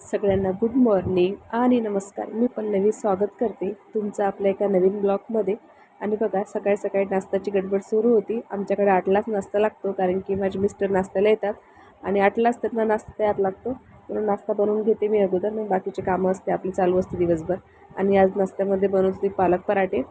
सगळ्यांना good morning आणि नमस्कार. मी पल्लवी स्वागत करते तुमचं आपल्या एका नवीन ब्लॉगमध्ये. आणि बघा सकाळी सकाळी नाश्त्याची गडबड सुरू होती. आमच्याकडे आठलाच नाश्ता लागतो कारण की माझे मिस्टर नाश्त्याला येतात. आणि आठलाच त्यांना नाश्ता तयार लागतो. म्हणून नाश्ता बनवून घेते मी अगोदर मग बाकीचे कामं असते आपली चालू असते दिवसभर. आणि आज नाश्त्यामध्ये बनवत होती पालक पराठे.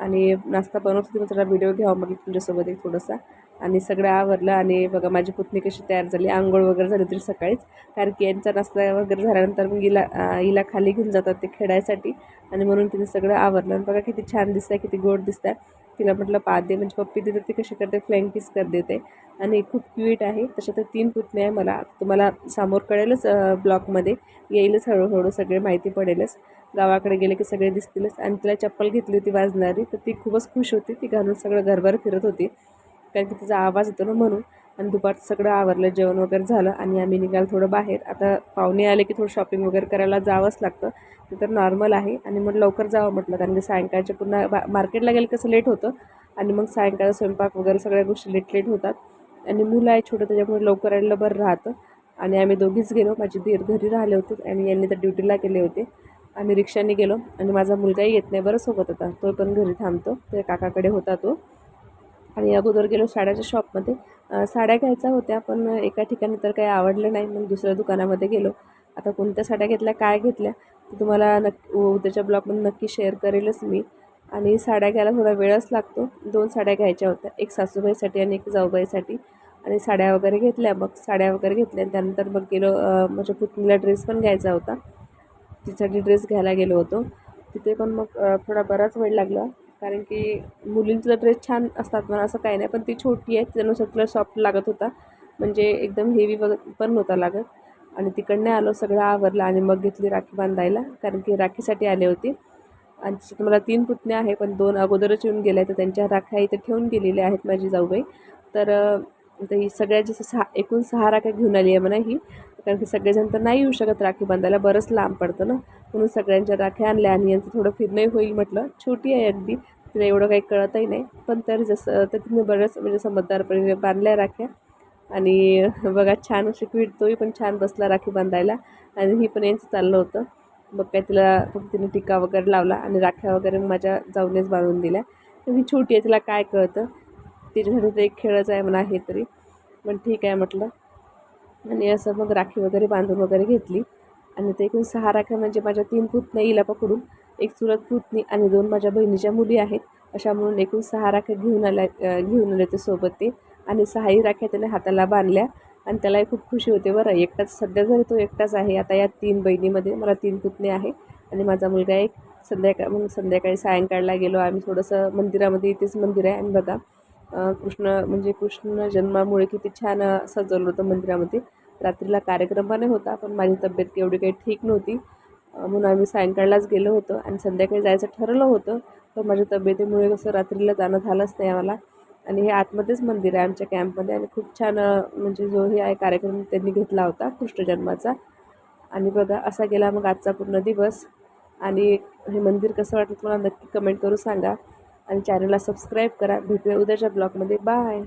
आणि नाश्ता बनवत होती मग जरा व्हिडिओ घ्यावा मग तुमच्यासोबत एक थोडासा. आणि सगळं आवरलं आणि बघा माझी पुतणी कशी तयार झाली. आंघोळ वगैरे झाली तरी सकाळीच. कारण की यांचा नाश्ता वगैरे झाल्यानंतर मग हिला हिला खाली घेऊन जातात ते खेळायसाठी. आणि म्हणून तिने सगळं आवरलं. आणि बघा किती छान दिसत आहे किती गोड दिसत आहे तिला म्हटलं पाच दे. म्हणजे पप्पी देते ती कशी करते फ्लँक किस कर देते. आणि खूप क्यूट आहे. तशा तर तीन पुतणे आहे मला. तुम्हाला समोर कळेलच ब्लॉकमध्ये. येईलच हळूहळू सगळे माहिती पडेलच. गावाकडे गेले की सगळे दिसतीलच. आणि तिला चप्पल घेतली होती वाजणारी. तर ती खूपच खुश होती. ती घालून सगळं घरभर फिरत होती. कारण की तिचा आवाज येतो ना म्हणून. आणि दुपारचं सगळं आवरलं जेवण वगैरे झालं आणि आम्ही निघालो थोडं बाहेर. आता पाहुणे आले की थोडं शॉपिंग वगैरे करायला जावंच लागतं. ते तर नॉर्मल आहे. आणि मग लवकर जावं म्हटलं. कारण की सायंकाळच्या पुन्हा बा मार्केटला गेलं कसं लेट होतं. आणि मग सायंकाळ स्वयंपाक वगैरे सगळ्या गोष्टी लेट लेट होतात. आणि मुलं आहे छोटं त्याच्यामुळे लवकर यायला बरं राहतं. आणि आम्ही दोघीच गेलो. माझी दीर घरी राहिले होते आणि यांनी तर ड्युटीला गेले होते. आम्ही रिक्षाने गेलो. आणि माझा मुलगाही येत नाही. बरं सोबत होता तो पण घरी थांबतो. ते काकाकडे होता तो. आणि अगोदर गेलो साड्याच्या शॉपमध्ये साड्या घ्यायच्या होत्या पण एका ठिकाणी तर काही आवडलं नाही. मग दुसऱ्या दुकानामध्ये गेलो. आता कोणत्या साड्या घेतल्या काय घेतल्या ते तुम्हाला नक्की उद्याच्या ब्लॉगमध्ये नक्की शेअर करेलच मी. आणि साड्या घ्यायला थोडा वेळच लागतो. दोन साड्या घ्यायच्या होत्या. एक सासूबाईसाठी आणि एक जाऊबाईसाठी. आणि साड्या वगैरे घेतल्या. मग साड्या वगैरे घेतल्या. त्यानंतर मग गेलो माझ्या पुतणीला ड्रेस पण घ्यायचा होता. तिच्यासाठी ड्रेस घ्यायला गेलो होतो. तिथे पण मग थोडा बराच वेळ लागला. कारण की मुलींचा ड्रेस छान असतात म्हणा असं काही नाही. पण ती छोटी आहे त्यानुसार तिला सॉफ्ट लागत होता. म्हणजे एकदम हेवी वग पण नव्हता लागत. आणि तिकडनं आलो सगळं आवरलं आणि मग घेतली राखी बांधायला. कारण की राखीसाठी आले होते. आणि तिच्यात मला तीन पुतण्या आहे पण दोन अगोदरच येऊन गेल्या तर त्यांच्या राख्या इथे ठेवून गेलेल्या आहेत माझी जाऊबाई. तर ही सगळ्या जसं सहा एकूण सहा राख्या घेऊन आली आहे म्हणा ही. कारण की सगळेजण तर नाही येऊ शकत राखी बांधायला बरंच लांब पडतं ना. म्हणून सगळ्यांच्या राख्या आणल्या आणि यांचं थोडं फिरणंही होईल म्हटलं. छोटी आहे अगदी तिला एवढं काही कळतही नाही. पण तर जसं तर तिने बरंच म्हणजे समजदारपणे बांधल्या राख्या. आणि बघा छान अशी क्वीट तोही पण छान बसला राखी बांधायला. आणि ही पण यांचं चाललं होतं. मग काय तिला फक्त तिने टिका वगैरे लावला आणि राख्या वगैरे माझ्या जाऊनेच बांधून दिल्या. ही छोटी आहे तिला काय कळतं? तिच्यासाठी तर एक खेळच आहे म्हणा हे तरी. पण ठीक आहे म्हटलं. आणि असं मग राखी वगैरे बांधून वगैरे घेतली. आणि ते एकूण सहा राख्या म्हणजे माझ्या तीन पुतण्या पकडून एक चुलत पुतणी आणि दोन माझ्या बहिणीच्या मुली आहेत. अशा म्हणून एकूण सहा राख्या घेऊन आल्या घेऊन आले ते सोबत ते. आणि सहाही राख्या त्याने हाताला बांधल्या. आणि त्यालाही खूप खुशी होते बरं. एकटाच सध्या जरी तो एकटाच आहे आता या तीन बहिणीमध्ये मला तीन पुतणे आहे. आणि माझा मुलगा एक. संध्याकाळ मग संध्याकाळी सायंकाळला गेलो आम्ही. थोडंसं मंदिरामध्ये इथेच मंदिर आहे आणि बघा. कृष्ण म्हणजे कृष्ण जन्मामुळे किती छान सजवलं होतं मंदिरामध्ये. रात्रीला कार्यक्रम पण होता पण माझी तब्येत एवढी काही ठीक नव्हती. म्हणून आम्ही सायंकाळलाच गेलो होतो आणि संध्याकाळी जायचं ठरवलं होतं पण माझ्या तब्येतीमुळे कसं रात्रीला जाणं झालंच नाही आम्हाला. आणि हे आतमध्येच मंदिर आहे आमच्या कॅम्पमध्ये आणि खूप छान म्हणजे जो हे आहे कार्यक्रम त्यांनी घेतला होता कृष्ण जन्माचा. आणि बघा असा गेला मग आजचा पूर्ण दिवस. आणि हे मंदिर कसं वाटलं तुम्हाला नक्की कमेंट करून सांगा. आणि चॅनलला सबस्क्राईब करा. भेटूया उद्याच्या ब्लॉगमध्ये. बाय.